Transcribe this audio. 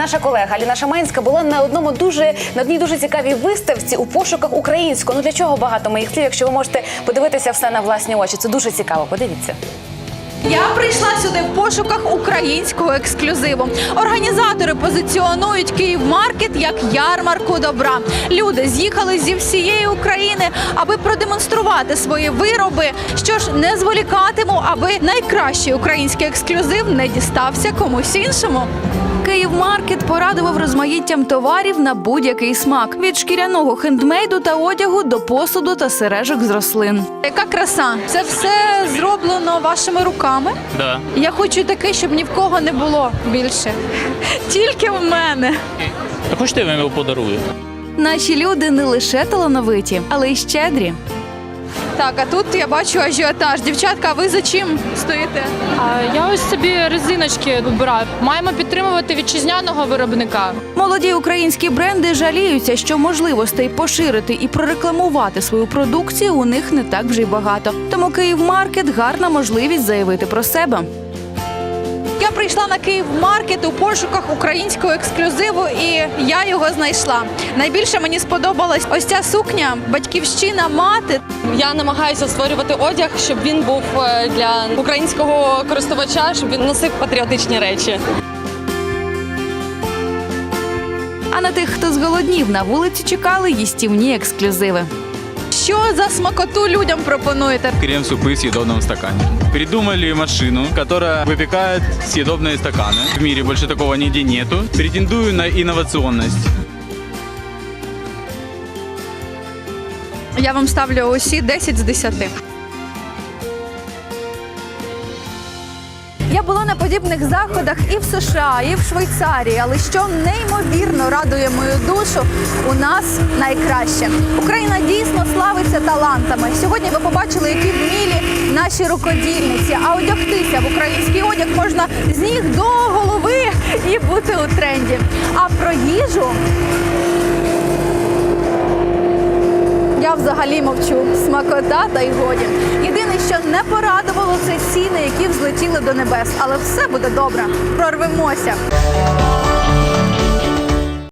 Наша колега Аліна Шаманська була на одному дуже на одній дуже цікавій виставці у пошуках українського. Ну для чого багато моїх слів, якщо ви можете подивитися все на власні очі? Це дуже цікаво. Подивіться. Я прийшла сюди в пошуках українського ексклюзиву. Організатори позиціонують Київ Маркет як ярмарку добра. Люди з'їхали зі всієї України, аби продемонструвати свої вироби. Що ж, не зволікатиму, аби найкращий український ексклюзив не дістався комусь іншому. Київ Маркет порадував розмаїттям товарів на будь-який смак від шкіряного хендмейду та одягу до посуду та сережок з рослин. Яка краса! Це все зроблено вашими руками. Да. Я хочу таке, щоб ні в кого не було більше. Тільки в мене. А хочете я вам його подарую? Наші люди не лише талановиті, але й щедрі. Так, а тут я бачу ажіотаж. Дівчатка, а ви за чим стоїте? А я ось собі резиночки вибираю. Маємо підтримувати вітчизняного виробника. Молоді українські бренди жаліються, що можливостей поширити і прорекламувати свою продукцію у них не так вже й багато. Тому Київ Маркет гарна можливість заявити про себе. Я прийшла на Київ Маркет у пошуках українського ексклюзиву, і я його знайшла. Найбільше мені сподобалась ось ця сукня Батьківщина мати. Я намагаюся створювати одяг, щоб він був е, для українського користувача, щоб він носив патріотичні речі. А на тих, хто зголоднів на вулиці, чекали їстівні ексклюзиви. Що за смакоту людям пропонуєте? Крем-супы в съедобном стакане. Придумали машину, которая выпекает съедобные стаканы. В мире больше такого нигде нету. Претендую на инновационность. Я вам ставлю усі 10 з 10. Я була на подібних заходах і в США, і в Швейцарії, але що неймовірно радує мою душу, у нас найкраще. Україна дійсно славиться талантами. Сьогодні ви побачили, які вмілі наші рукодільниці. А одягтися в український одяг можна з ніг до голови і бути у тренді. А про їжу я взагалі мовчу. Смакота та й годі. Єдине, що не порадувало, це ціни, які взлетіли до небес. Але все буде добре. Прорвемося.